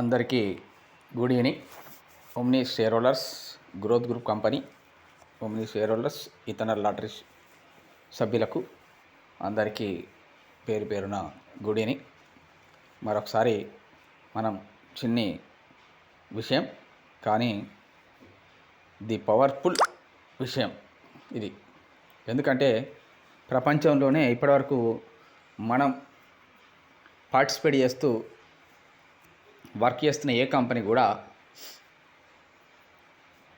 అందరికీ good evening Omni shareholders growth group company Omni shareholders ఇతనర్ lottery సభ్యులకు అందరికీ పేరు పేరున గుడ్ ఈవినింగ్ మరొకసారి మనం చిన్ని విషయం కానీ ది పవర్ఫుల్ విషయం ఇది ఎందుకంటే ప్రపంచంలోనే ఇప్పటివరకు మనం పార్టిసిపేట్ చేస్తూ వర్క్ చేస్తున్న ఏ కంపెనీ కూడా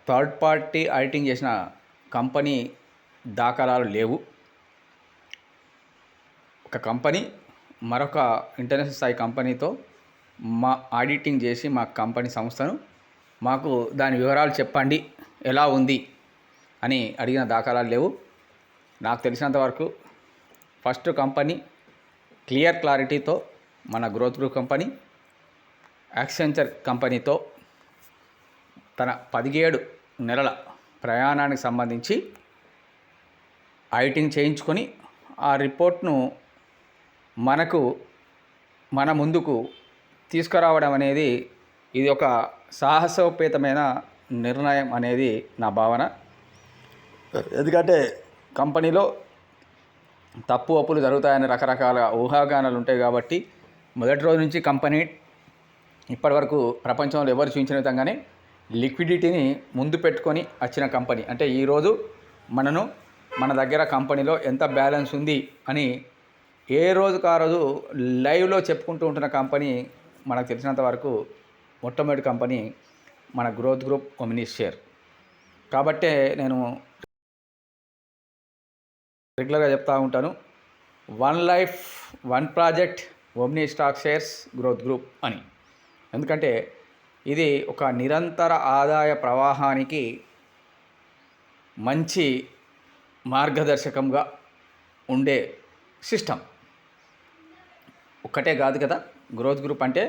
థర్డ్ పార్టీ ఆడిటింగ్ చేసిన కంపెనీ దాఖలాలు లేవు ఒక కంపెనీ మరొక ఇంటర్నేషనల్ స్థాయి కంపెనీతో మా ఆడిటింగ్ చేసి మా కంపెనీ సంస్థను మాకు దాని వివరాలు చెప్పండి ఎలా ఉంది అని అడిగిన దాఖలాలు లేవు నాకు తెలిసినంత వరకు ఫస్ట్ కంపెనీ క్లియర్ క్లారిటీతో మన గ్రోత్ గ్రూప్ కంపెనీ యాక్సెంచర్ కంపెనీతో తన పదిహేడు నెలల ప్రయాణానికి సంబంధించి ఐటింగ్ చేయించుకొని ఆ రిపోర్ట్ను మనకు మన ముందుకు తీసుకురావడం అనేది ఇది ఒక సాహసోపేతమైన నిర్ణయం అనేది నా భావన ఎందుకంటే కంపెనీలో తప్పు అప్పులు జరుగుతాయని రకరకాల ఊహాగానాలు ఉంటాయి కాబట్టి మొదటి రోజు నుంచి కంపెనీ ఇప్పటివరకు ప్రపంచంలో ఎవరు చూపించిన విధంగానే లిక్విడిటీని ముందు పెట్టుకొని వచ్చిన కంపెనీ అంటే ఈరోజు మనను మన దగ్గర కంపెనీలో ఎంత బ్యాలెన్స్ ఉంది అని ఏ రోజుకు ఆ రోజు లైవ్లో చెప్పుకుంటూ ఉంటున్న కంపెనీ మనకు తెలిసినంత వరకు మొట్టమొదటి కంపెనీ మన గ్రోత్ గ్రూప్ ఒమినీ షేర్ కాబట్టే నేను రెగ్యులర్గా చెప్తూ ఉంటాను one life one project Omni stock shares growth group అని ఎందుకంటే ఇది ఒక నిరంతర ఆదాయ ప్రవాహానికి మంచి మార్గదర్శకంగా ఉండే సిస్టమ్ ఒక్కటే కాదు కదా గ్రోత్ గ్రూప్ అంటే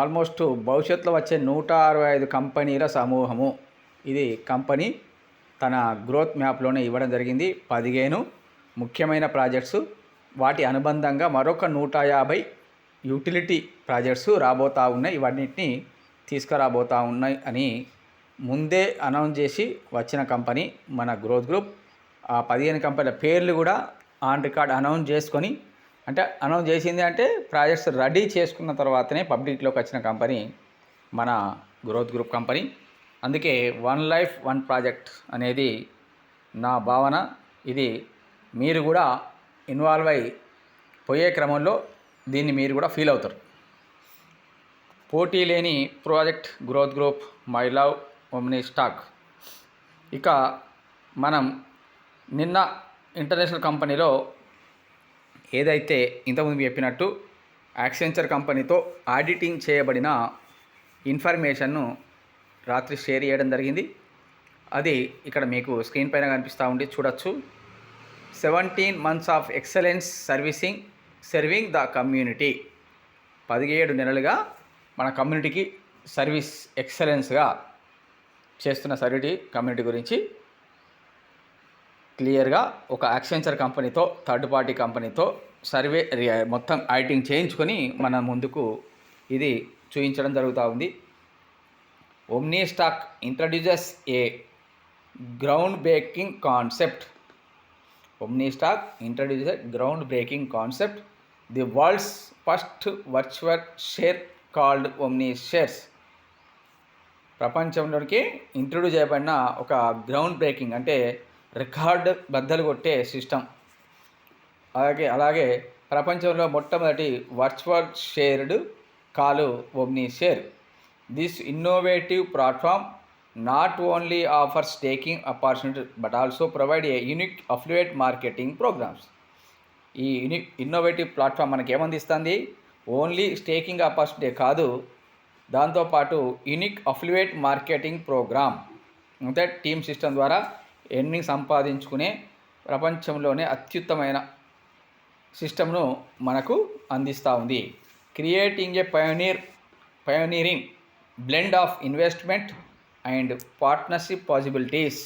ఆల్మోస్ట్ భవిష్యత్తులో వచ్చే నూట అరవై ఐదు కంపెనీల సమూహము ఇది కంపెనీ తన గ్రోత్ మ్యాప్లోనే ఇవ్వడం జరిగింది పదిహేను ముఖ్యమైన ప్రాజెక్ట్స్ వాటి అనుబంధంగా మరొక నూట యాభై యూటిలిటీ ప్రాజెక్ట్స్ రాబోతా ఉన్నాయి ఇవన్నింటినీ తీసుకురాబోతా ఉన్నాయి అని ముందే అనౌన్స్ చేసి వచ్చిన కంపెనీ మన గ్రోత్ గ్రూప్ ఆ పదిహేను కంపెనీల పేర్లు కూడా ఆన్ రికార్డ్ అనౌన్స్ చేసుకొని అంటే అనౌన్స్ చేసింది అంటే ప్రాజెక్ట్స్ రెడీ చేసుకున్న తర్వాతనే పబ్లిక్లోకి వచ్చిన కంపెనీ మన గ్రోత్ గ్రూప్ కంపెనీ అందుకే వన్ లైఫ్ వన్ ప్రాజెక్ట్ అనేది నా భావన ఇది మీరు కూడా ఇన్వాల్వ్ అయి పోయే క్రమంలో దీన్ని మీరు కూడా ఫీల్ అవుతారు పోటీ లేని project growth group my love Omni stock ఇక మనం నిన్న ఇంటర్నేషనల్ కంపెనీలో ఏదైతే ఇంతకుముందు చెప్పినట్టు యాక్సెంచర్ కంపెనీతో ఆడిటింగ్ చేయబడిన ఇన్ఫర్మేషన్ను రాత్రి షేర్ చేయడం జరిగింది అది ఇక్కడ మీకు స్క్రీన్ పైన కనిపిస్తూ ఉండి చూడొచ్చు seventeen months of excellence servicing serving the community పదిహేడు నెలలుగా మన కమ్యూనిటీకి సర్వీస్ ఎక్సలెన్స్గా చేస్తున్న సర్వీటీ కమ్యూనిటీ గురించి క్లియర్గా ఒక యాక్సెంచర్ కంపెనీతో థర్డ్ పార్టీ కంపెనీతో సర్వే మొత్తం ఐటింగ్ చేయించుకొని మన ముందుకు ఇది చూపించడం జరుగుతూ ఉంది Omni stock introduces a groundbreaking concept Omni stock introduces groundbreaking concept the world's first virtual share called Omni shares ప్రపంచంలోకి ఇంట్రొడ్యూస్ చేయబడిన ఒక గ్రౌండ్ బ్రేకింగ్ అంటే రికార్డ్ బద్దలు కొట్టే సిస్టమ్ అలాగే అలాగే ప్రపంచంలో మొట్టమొదటి virtual shared called Omni share this innovative platform not only offers taking opportunity but also provide a unique affiliate marketing programs ఈ ఇన్నోవేటివ్ ప్లాట్ఫామ్ మనకి ఏమందిస్తుంది ఓన్లీ స్టేకింగ్ ఆపర్చునిటీ కాదు దాంతోపాటు యునిక్ అఫ్లివేట్ మార్కెటింగ్ ప్రోగ్రామ్ అంటే టీమ్ సిస్టమ్ ద్వారా earning సంపాదించుకునే ప్రపంచంలోనే అత్యుత్తమైన సిస్టమ్ను మనకు అందిస్తూ ఉంది creating a pioneer pioneering blend of investment and partnership possibilities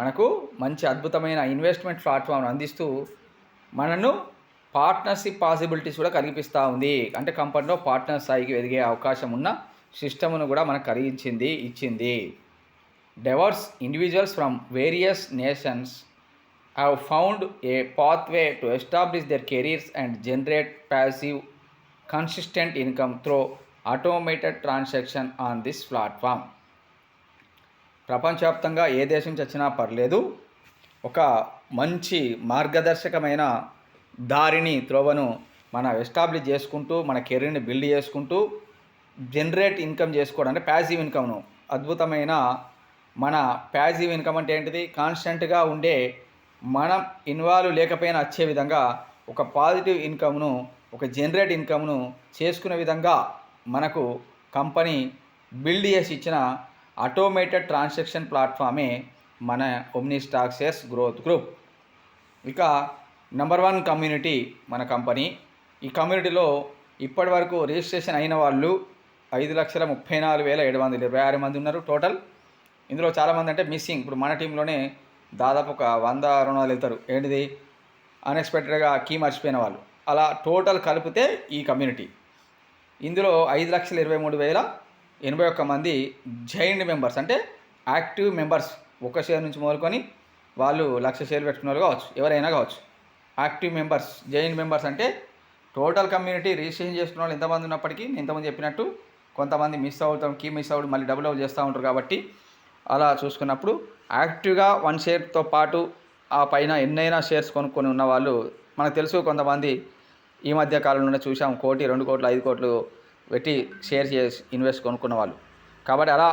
మనకు మంచి అద్భుతమైన ఇన్వెస్ట్మెంట్ ప్లాట్ఫామ్ను అందిస్తూ మనను పార్ట్నర్షిప్ పాసిబిలిటీస్ కూడా కనిపిస్తూ ఉంది అంటే కంపెనీలో పార్ట్నర్ స్థాయికి ఎదిగే అవకాశం ఉన్న సిస్టమ్ను కూడా మనకు కలిగించింది ఇచ్చింది diverse individuals from various nations have found a pathway to establish their careers and generate passive consistent income through automated transaction on this platform ప్రపంచవ్యాప్తంగా ఏ దేశం చచ్చినా పర్లేదు ఒక మంచి మార్గదర్శకమైన దారిని త్రోవను మన ఎస్టాబ్లిష్ చేసుకుంటూ మన కెరీర్ని బిల్డ్ చేసుకుంటూ జనరేట్ ఇన్కమ్ చేసుకోవడం అంటే ప్యాసివ్ ఇన్కమ్ను అద్భుతమైన మన ప్యాసివ్ ఇన్కమ్ అంటే ఏంటిది కాన్స్టెంట్గా ఉండే మనం ఇన్వాల్వ్ లేకపోయినా వచ్చే విధంగా ఒక పాజిటివ్ ఇన్కమ్ను ఒక జనరేట్ ఇన్కమ్ను చేసుకునే విధంగా మనకు కంపెనీ బిల్డ్ చేసి ఇచ్చిన ఆటోమేటెడ్ ట్రాన్సాక్షన్ ప్లాట్ఫామే మన ఒమ్ని స్టాక్సెస్ గ్రోత్ గ్రూప్ ఇక నెంబర్ వన్ కమ్యూనిటీ మన కంపెనీ ఈ కమ్యూనిటీలో ఇప్పటి వరకు రిజిస్ట్రేషన్ అయిన వాళ్ళు ఐదు లక్షల ముప్పై నాలుగు వేల ఏడు వందల ఇరవై ఆరు మంది ఉన్నారు టోటల్ ఇందులో చాలామంది అంటే మిస్సింగ్ ఇప్పుడు మన టీంలోనే దాదాపు ఒక వంద రెండు వందలు వెళ్తారు ఏంటిది అన్ఎక్స్పెక్టెడ్గా కీ మర్చిపోయిన వాళ్ళు అలా టోటల్ కలిపితే ఈ కమ్యూనిటీ ఇందులో ఐదు లక్షల ఇరవై మూడు వేల ఎనభై ఒక్క మంది జైండ్ మెంబర్స్ అంటే యాక్టివ్ మెంబర్స్ ఒక షేర్ నుంచి మొదలుకొని వాళ్ళు లక్ష షేర్ పెట్టుకున్న వాళ్ళు కావచ్చు ఎవరైనా కావచ్చు యాక్టివ్ మెంబర్స్ జాయిన్ మెంబర్స్ అంటే టోటల్ కమ్యూనిటీ రిజిస్ట్రేషన్ చేసుకున్న వాళ్ళు ఎంతమంది ఉన్నప్పటికీ నేను ఇంతమంది చెప్పినట్టు కొంతమంది మిస్ అవుతాం కీ మిస్ అవుడు మళ్ళీ డబుల్ అవుట్ చేస్తూ ఉంటారు కాబట్టి అలా చూసుకున్నప్పుడు యాక్టివ్గా వన్ షేర్తో పాటు ఆ పైన ఎన్నైనా షేర్స్ కొనుక్కొని ఉన్న వాళ్ళు మనకు తెలుసు కొంతమంది ఈ మధ్య కాలంలోనే చూసాం కోటి రెండు కోట్లు ఐదు కోట్లు పెట్టి షేర్ చేసి ఇన్వెస్ట్ కొనుక్కున్న వాళ్ళు కాబట్టి అలా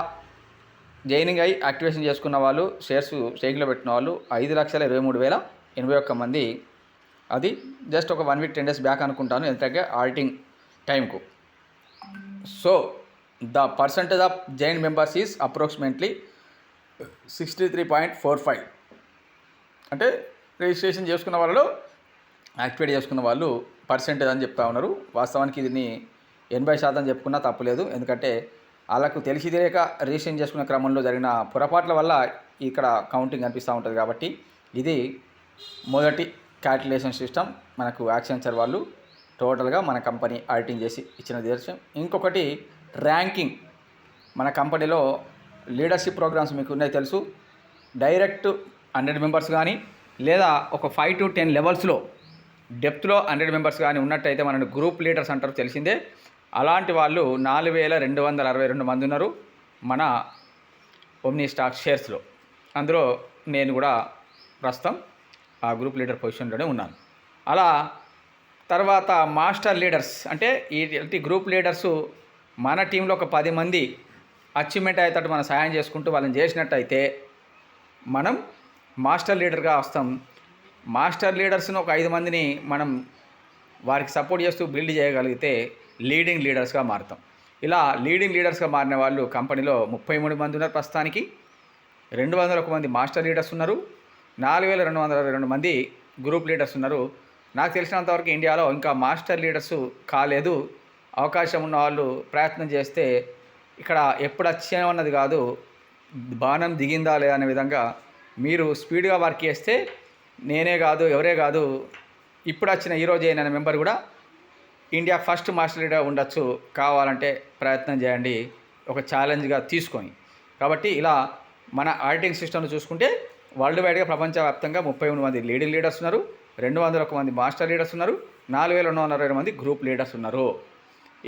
జైనింగ్ అయి యాక్టివేషన్ చేసుకున్న వాళ్ళు షేర్స్ స్టేక్లో పెట్టిన వాళ్ళు ఐదు లక్షల ఇరవై మూడు వేల ఎనభై ఒక్క మంది అది జస్ట్ ఒక one week ten days back అనుకుంటాను ఎందుకంటే ఆల్టింగ్ టైంకు so the percentage of join members is approximately sixty three point four five అంటే రిజిస్ట్రేషన్ చేసుకున్న వాళ్ళు యాక్టివేట్ చేసుకున్న వాళ్ళు పర్సంటేజ్ అని చెప్తా ఉన్నారు వాస్తవానికి దీన్ని ఎనభై శాతం చెప్పుకున్నా తప్పులేదు ఎందుకంటే వాళ్ళకు తెలిసి తెలియక రిజిస్ట్రేషన్ చేసుకునే క్రమంలో జరిగిన పొరపాట్ల వల్ల ఇక్కడ కౌంటింగ్ కనిపిస్తూ ఉంటుంది కాబట్టి ఇది మొదటి క్యాలిక్యులేషన్ సిస్టమ్ మనకు యాక్సెన్సర్ వాళ్ళు టోటల్గా మన కంపెనీ ఆడిటింగ్ చేసి ఇచ్చిన దేశం ఇంకొకటి ర్యాంకింగ్ మన కంపెనీలో లీడర్షిప్ ప్రోగ్రామ్స్ మీకు ఉన్నాయి తెలుసు డైరెక్ట్ హండ్రెడ్ మెంబర్స్ కానీ లేదా ఒక ఫైవ్ టు టెన్ లెవెల్స్లో డెప్త్లో హండ్రెడ్ మెంబర్స్ కానీ ఉన్నట్టయితే మనల్ని గ్రూప్ లీడర్స్ అంటారు తెలిసిందే అలాంటి వాళ్ళు నాలుగు వేల రెండు వందల అరవై రెండు మంది ఉన్నారు మన ఓమ్నీ స్టాక్ షేర్స్లో అందులో నేను కూడా ప్రస్తుతం ఆ గ్రూప్ లీడర్ పొజిషన్లోనే ఉన్నాను అలా తర్వాత మాస్టర్ లీడర్స్ అంటే ఈ గ్రూప్ లీడర్సు మన టీంలో ఒక పది మంది అచీవ్మెంట్ అయ్యేటట్టు మనం సాయం చేసుకుంటూ వాళ్ళని చేసినట్టయితే మనం మాస్టర్ లీడర్గా వస్తాం మాస్టర్ లీడర్స్ను ఒక ఐదు మందిని మనం వారికి సపోర్ట్ చేస్తూ బిల్డ్ చేయగలిగితే లీడింగ్ లీడర్స్గా మారుతాం ఇలా లీడింగ్ లీడర్స్గా మారిన వాళ్ళు కంపెనీలో ముప్పై మూడు మంది ఉన్నారు ప్రస్తుతానికి రెండు వందల ఒక మంది మాస్టర్ లీడర్స్ ఉన్నారు నాలుగు వేల రెండు వందల రెండు మంది గ్రూప్ లీడర్స్ ఉన్నారు నాకు తెలిసినంతవరకు ఇండియాలో ఇంకా మాస్టర్ లీడర్స్ కాలేదు అవకాశం ఉన్న వాళ్ళు ప్రయత్నం చేస్తే ఇక్కడ ఎప్పుడు వచ్చామన్నది కాదు బాణం దిగిందా లేదా అనే విధంగా మీరు స్పీడ్గా వర్క్ చేస్తే నేనే కాదు ఎవరే కాదు ఇప్పుడు వచ్చిన ఈరోజు అయిన మెంబర్ కూడా ఇండియా ఫస్ట్ మాస్టర్ లీడర్ ఉండొచ్చు కావాలంటే ప్రయత్నం చేయండి ఒక ఛాలెంజ్గా తీసుకొని కాబట్టి ఇలా మన ఆడిటింగ్ సిస్టమ్ను చూసుకుంటే వరల్డ్ వైడ్గా ప్రపంచవ్యాప్తంగా ముప్పై మూడు మంది లీడింగ్ లీడర్స్ ఉన్నారు రెండు వందల ఒక మంది మాస్టర్ లీడర్స్ ఉన్నారు నాలుగు వేల రెండు వందల ఇరవై మంది గ్రూప్ లీడర్స్ ఉన్నారు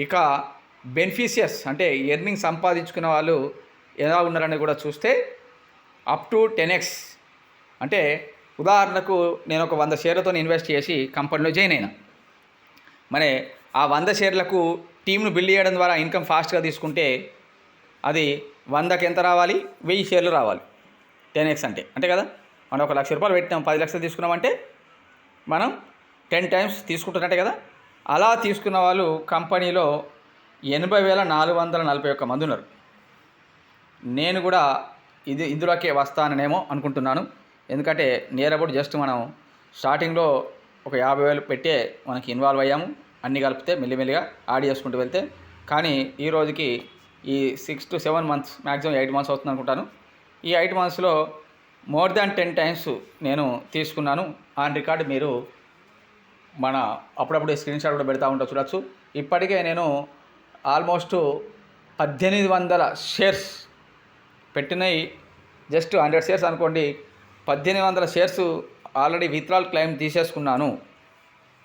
ఇక బెనిఫిషియర్స్ అంటే ఎర్నింగ్ సంపాదించుకున్న వాళ్ళు ఎలా ఉన్నారని కూడా చూస్తే అప్ టు టెన్ ఎక్స్ అంటే ఉదాహరణకు నేను ఒక వంద షేర్లతో ఇన్వెస్ట్ చేసి కంపెనీలో జాయిన్ అయినా మరి ఆ వంద షేర్లకు టీంను బిల్డ్ చేయడం ద్వారా ఇన్కమ్ ఫాస్ట్గా తీసుకుంటే అది వందకి ఎంత రావాలి వెయ్యి షేర్లు రావాలి టెన్ ఎక్స్ అంటే అంతే కదా మనం ఒక లక్ష రూపాయలు పెట్టినాం పది లక్షలు తీసుకున్నామంటే మనం టెన్ టైమ్స్ తీసుకుంటున్నట్టే కదా అలా తీసుకున్న వాళ్ళు కంపెనీలో ఎనభై వేల నాలుగు వందల నలభై ఒక్క మంది ఉన్నారు నేను కూడా ఇది ఇందులోకే వస్తాననేమో అనుకుంటున్నాను ఎందుకంటే నేరబోటు జస్ట్ మనం స్టార్టింగ్లో ఒక యాభై వేలు పెట్టే మనకి ఇన్వాల్వ్ అయ్యాము అన్నీ కలిపితే మెల్లిమెల్లిగా యాడ్ చేసుకుంటూ వెళ్తే కానీ ఈ రోజుకి ఈ six to seven months maximum eight months అవుతుంది అనుకుంటాను ఈ ఎయిట్ మంత్స్లో మోర్ దాన్ టెన్ టైమ్స్ నేను తీసుకున్నాను ఆ రికార్డ్ మీరు మన అప్పుడప్పుడు స్క్రీన్ షాట్ కూడా పెడతా ఉంటా చూడొచ్చు ఇప్పటికే నేను ఆల్మోస్ట్ పద్దెనిమిది వందల షేర్స్ పెట్టినవి జస్ట్ హండ్రెడ్ షేర్స్ అనుకోండి పద్దెనిమిది వందల షేర్స్ ఆల్రెడీ విత్డ్రాల్ క్లెయిమ్ తీసేసుకున్నాను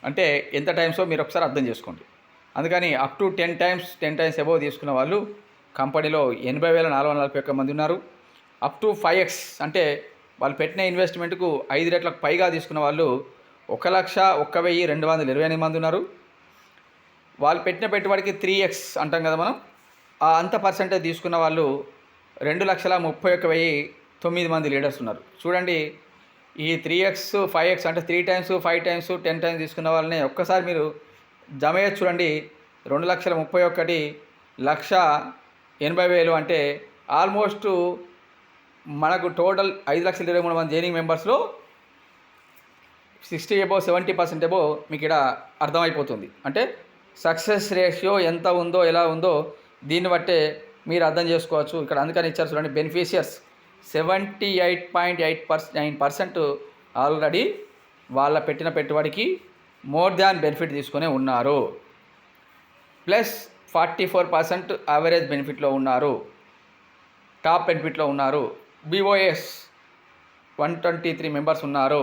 అంటే ఎంత టైమ్స్ మీరు ఒకసారి అర్థం చేసుకోండి అందుకని up to ten times ten times above తీసుకున్న వాళ్ళు కంపెనీలో ఎనభై వేల నాలుగు వందల నలభై ఒక్క మంది ఉన్నారు అప్ టు ఫైవ్ ఎక్స్ అంటే వాళ్ళు పెట్టిన ఇన్వెస్ట్మెంట్కు ఐదు రెట్లకు పైగా తీసుకున్న వాళ్ళు ఒక లక్ష ఒక్క వెయ్యి రెండు వందల ఇరవై ఎనిమిది మంది ఉన్నారు వాళ్ళు పెట్టిన పెట్టుబడికి త్రీ ఎక్స్ అంటాం కదా మనం ఆ అంత పర్సెంటేజ్ తీసుకున్న వాళ్ళు రెండు లక్షల ముప్పై ఒక్క వెయ్యి తొమ్మిది మంది లీడర్స్ ఉన్నారు చూడండి ఈ త్రీ ఎక్స్ ఫైవ్ ఎక్స్ అంటే three times five times ten times తీసుకున్న వాళ్ళని ఒక్కసారి మీరు జమ చేసి చూడండి రెండు లక్షల ముప్పై ఒకటి లక్ష ఎనభై వేలు అంటే ఆల్మోస్ట్ మనకు టోటల్ ఐదు లక్షల ఇరవై మూడు మంది జైనింగ్ మెంబర్స్లో sixty above seventy percent above మీకు ఇక్కడ అర్థమైపోతుంది అంటే సక్సెస్ రేషియో ఎంత ఉందో ఎలా ఉందో దీన్ని బట్టే మీరు అర్థం చేసుకోవచ్చు ఇక్కడ అందుకని ఇచ్చారు చూడండి beneficiaries seventy eight point eight purse nine percent already వాళ్ళ పెట్టిన పెట్టుబడికి మోర్ దాన్ బెనిఫిట్ తీసుకునే ఉన్నారు plus forty four percent average బెనిఫిట్లో ఉన్నారు టాప్ బెనిఫిట్లో ఉన్నారు BOS one twenty three members ఉన్నారు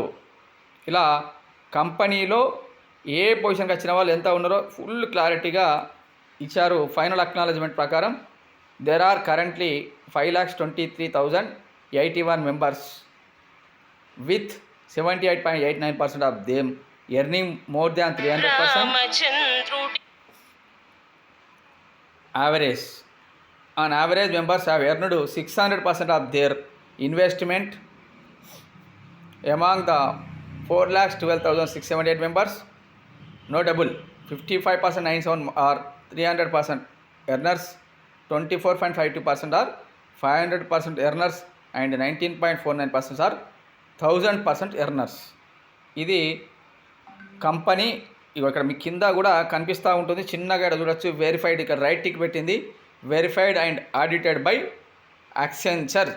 ఇలా కంపెనీలో ఏ పొజిషన్కి వచ్చిన వాళ్ళు ఎంత ఉన్నారో ఫుల్ క్లారిటీగా ఇచ్చారు ఫైనల్ అక్నాలజ్మెంట్ ప్రకారం there are currently five lakhs twenty three thousand 81 members, with 78.89% of them earning more than 300% average. On average, members have earned 600% of their investment. Among the 4,12,678 members, notable 55.97% are 300% earners, 24.52% are 500% earners, and nineteen point four nine percent sir thousand percent earners ఇది company ఇక్కడ మీ కింద కూడా కనిపిస్తూ ఉంటుంది చిన్నగా ఇక్కడ చూడొచ్చు verified ఇక్కడ రైట్ టిక్ పెట్టింది verified and audited by Accenture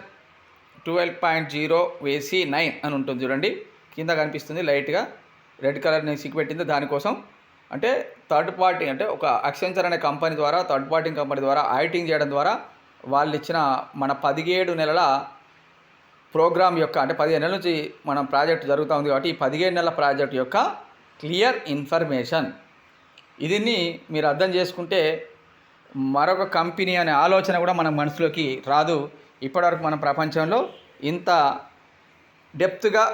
twelve point zero వేసి నైన్ అని ఉంటుంది చూడండి కింద కనిపిస్తుంది లైట్గా రెడ్ కలర్ నేను సిక్ పెట్టింది దానికోసం అంటే థర్డ్ పార్టీ అంటే ఒక అక్సెంచర్ అనే కంపెనీ ద్వారా థర్డ్ పార్టీ కంపెనీ ద్వారా ఆడిటింగ్ చేయడం ద్వారా వాళ్ళు ఇచ్చిన మన పదిహేడు నెలల ప్రోగ్రామ్ యొక్క అంటే పదిహేను నెలల నుంచి మనం ప్రాజెక్ట్ జరుగుతూ ఉంది కాబట్టి ఈ పదిహేను నెలల ప్రాజెక్ట్ యొక్క క్లియర్ ఇన్ఫర్మేషన్ ఇదిని మీరు అర్థం చేసుకుంటే మరొక కంపెనీ అనే ఆలోచన కూడా మన మనసులోకి రాదు ఇప్పటివరకు మన ప్రపంచంలో ఇంత డెప్త్గా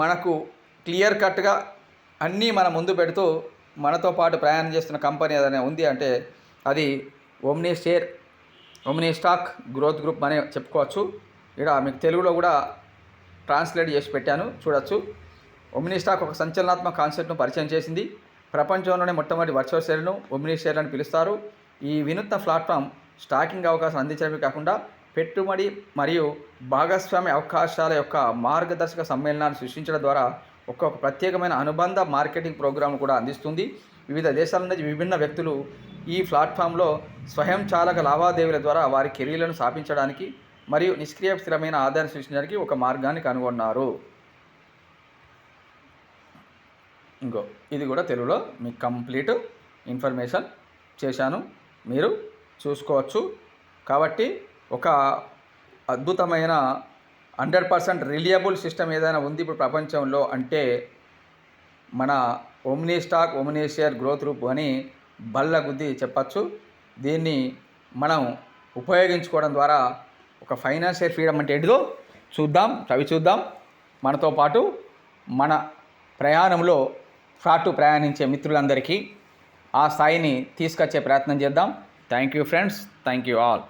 మనకు క్లియర్ కట్గా అన్నీ మన ముందు పెడుతూ మనతో పాటు ప్రయాణం చేస్తున్న కంపెనీ ఏదైనా ఉంది అంటే అది Omni share Omni stock growth group అనే చెప్పుకోవచ్చు ఇక్కడ మీకు తెలుగులో కూడా ట్రాన్స్లేట్ చేసి పెట్టాను చూడొచ్చు ఒమినీ స్టాక్ ఒక సంచలనాత్మక కాన్సెప్ట్ను పరిచయం చేసింది ప్రపంచంలోనే మొట్టమొదటి వర్చువల్ షేర్ను ఒమినీ షేర్ అని పిలుస్తారు ఈ వినూత్న ప్లాట్ఫామ్ స్టాకింగ్ అవకాశం అందించడమే కాకుండా పెట్టుబడి మరియు భాగస్వామ్య అవకాశాల యొక్క మార్గదర్శక సమ్మేళనాన్ని సృష్టించడం ద్వారా ఒక్కొక్క ప్రత్యేకమైన అనుబంధ మార్కెటింగ్ ప్రోగ్రాంను కూడా అందిస్తుంది వివిధ దేశాల నుంచి విభిన్న వ్యక్తులు ఈ ప్లాట్ఫామ్లో స్వయంచాలక లావాదేవీల ద్వారా వారి కెరీర్లను స్థాపించడానికి మరియు నిష్క్రియ స్థిరమైన ఆదాయాన్ని సృష్టించడానికి ఒక మార్గాన్ని కనుగొన్నారు ఇంకో ఇది కూడా తెలుగులో మీకు కంప్లీట్ ఇన్ఫర్మేషన్ చేశాను మీరు చూసుకోవచ్చు కాబట్టి ఒక అద్భుతమైన హండ్రెడ్ పర్సెంట్ రిలియబుల్ సిస్టమ్ ఏదైనా ఉంది ఇప్పుడు ప్రపంచంలో అంటే మన Omni stock Omni share growth group అని బల్ల గుద్ది చెప్పచ్చు దీన్ని మనం ఉపయోగించుకోవడం ద్వారా ఒక ఫైనాన్షియల్ ఫ్రీడమ్ అంటే ఏంటిదో చూద్దాం చవి చూద్దాం మనతో పాటు మన ప్రయాణంలో ఫ్లాట్ ప్రయాణించే మిత్రులందరికీ ఆ స్థాయిని తీసుకొచ్చే ప్రయత్నం చేద్దాం thank you friends thank you all